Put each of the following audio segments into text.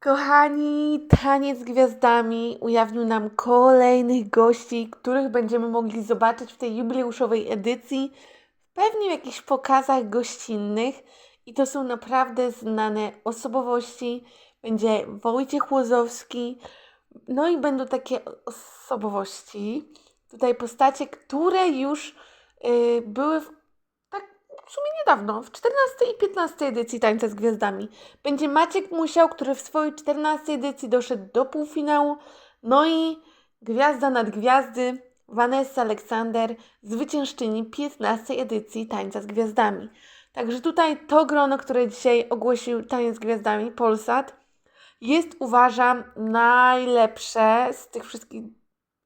Kochani, taniec z gwiazdami ujawnił nam kolejnych gości, których będziemy mogli zobaczyć w tej jubileuszowej edycji, pewnie w jakichś pokazach gościnnych. I to są naprawdę znane osobowości. Będzie Wojciech Łozowski, no i będą takie osobowości, tutaj postacie, które już y, były w, w sumie niedawno, w 14 i 15 edycji Tańca z Gwiazdami. Będzie Maciek Musiał, który w swojej 14 edycji doszedł do półfinału, no i Gwiazda nad Gwiazdy, Vanessa Aleksander, zwyciężczyni 15 edycji Tańca z Gwiazdami. Także tutaj to grono, które dzisiaj ogłosił Taniec z Gwiazdami, Polsat, jest uważam najlepsze z tych wszystkich,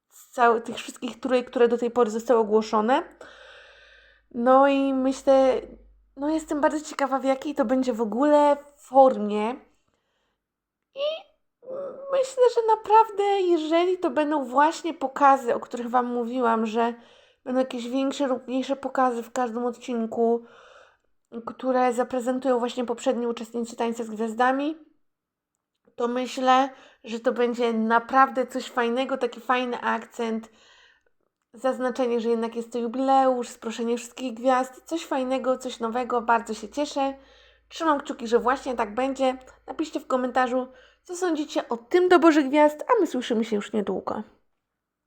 z całych tych wszystkich które do tej pory zostały ogłoszone. No i myślę, no jestem bardzo ciekawa, w jakiej to będzie w ogóle formie. I myślę, że naprawdę, jeżeli to będą właśnie pokazy, o których Wam mówiłam, że będą jakieś większe lub mniejsze pokazy w każdym odcinku, które zaprezentują właśnie poprzedni uczestnicy Tańca z Gwiazdami, to myślę, że to będzie naprawdę coś fajnego, taki fajny akcent, zaznaczenie, że jednak jest to jubileusz, sproszenie wszystkich gwiazd, coś fajnego, coś nowego, bardzo się cieszę. Trzymam kciuki, że właśnie tak będzie. Napiszcie w komentarzu, co sądzicie o tym doborze gwiazd, a my słyszymy się już niedługo.